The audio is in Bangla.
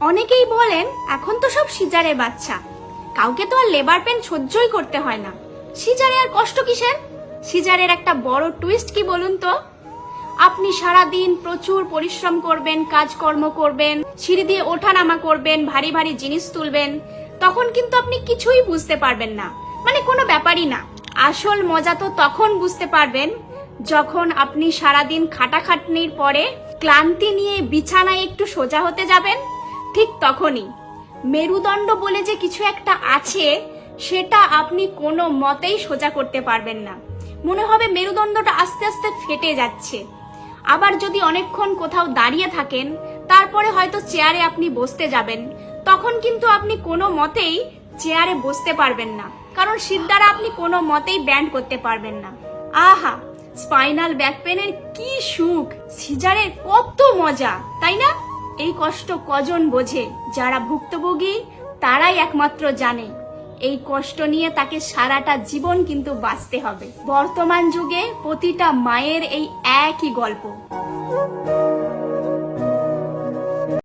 অনেকেই বলেন, এখন তো সব সিজারে বাচ্চা। কাউকে তো আর লেবার পেন সহ্যই করতে হয় না। সিজারে আর কষ্ট কিসের? সিজারের একটা বড় টুইস্ট কি বলুন তো? আপনি সারা দিন প্রচুর পরিশ্রম করবেন, কাজকর্ম করবেন, সিঁড়ি দিয়ে ওঠানামা করবেন, ভারী ভারী জিনিস তুলবেন, তখন কিন্তু আপনি কিছুই বুঝতে পারবেন না। মানে কোনো ব্যাপারই না। আসল মজা তো তখন বুঝতে পারবেন, যখন আপনি সারাদিন খাটাখাটনির পরে ক্লান্তি নিয়ে বিছানায় একটু সোজা হতে যাবেন ঠিক তখনই। মেরুদণ্ড বলে যে কিছু একটা আছে, সেটা আপনি কোনো মতেই সোজা করতে পারবেন না। মনে হবে মেরুদণ্ডটা আস্তে আস্তে ফেটে যাচ্ছে। আবার যদি অনেকক্ষণ কোথাও দাঁড়িয়ে থাকেন, তারপরে হয়তো চেয়ারে আপনি বসতে যাবেন। তখন কিন্তু আপনি কোনো মতেই চেয়ারে বসতে পারবেন না। কারণ শীত দ্বারা আপনি কোনো মতেই ব্যান্ড করতে পারবেন না। আহা! স্পাইনাল ব্যাক পেনের কি সুখ! সিজারের কত মজা, তাই না? এই কষ্ট কজন বোঝে? যারা ভুক্তভোগী, তারাই একমাত্র জানে। এই কষ্ট নিয়ে তাকে সারাটা জীবন কিন্তু বাঁচতে হবে। বর্তমান যুগে প্রতিটা মায়ের এই একই গল্প।